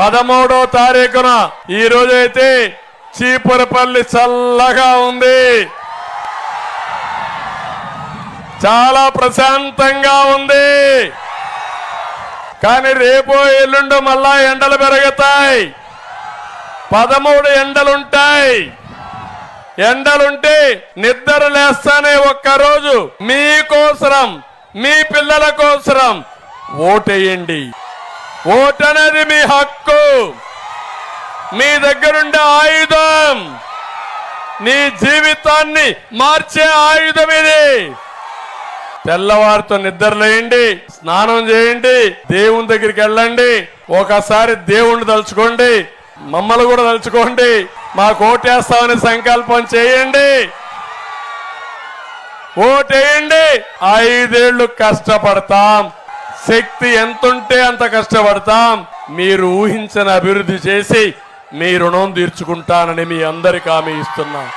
పదమూడో తారీఖున ఈ రోజైతే చీపురపల్లి చల్లగా ఉంది. చాలా ప్రశాంతంగా ఉంది. కానీ రేపు ఎల్లుండు మళ్ళా ఎండలు పెరుగుతాయి. పదమూడు ఎండలుంటాయి. ఎండలుంటే నిద్ర లేస్తానే ఒక్కరోజు మీకోసరం మీ పిల్లల కోసరం ఓటేయండి. ఓటు మీ హక్కు. మీ దగ్గరుండే ఆయుధం. నీ జీవితాన్ని మార్చే ఆయుధం ఇది. తెల్లవారితో నిద్రలేయండి స్నానం చేయండి దేవుని దగ్గరికి వెళ్ళండి ఒకసారి దేవుణ్ణి తలుచుకోండి మమ్మల్ని కూడా తలుచుకోండి మా కోటేస్తామని సంకల్పం చేయండి. ఓటేయండి ఐదేళ్ళు కష్టపడతాం. శక్తి ఎంతుంటే అంత కష్టపడతాం. మీరు ఊహించని అభివృద్ధి చేసి మీ రుణం తీర్చుకుంటానని మీ అందరికి హామీ ఇస్తున్నాం.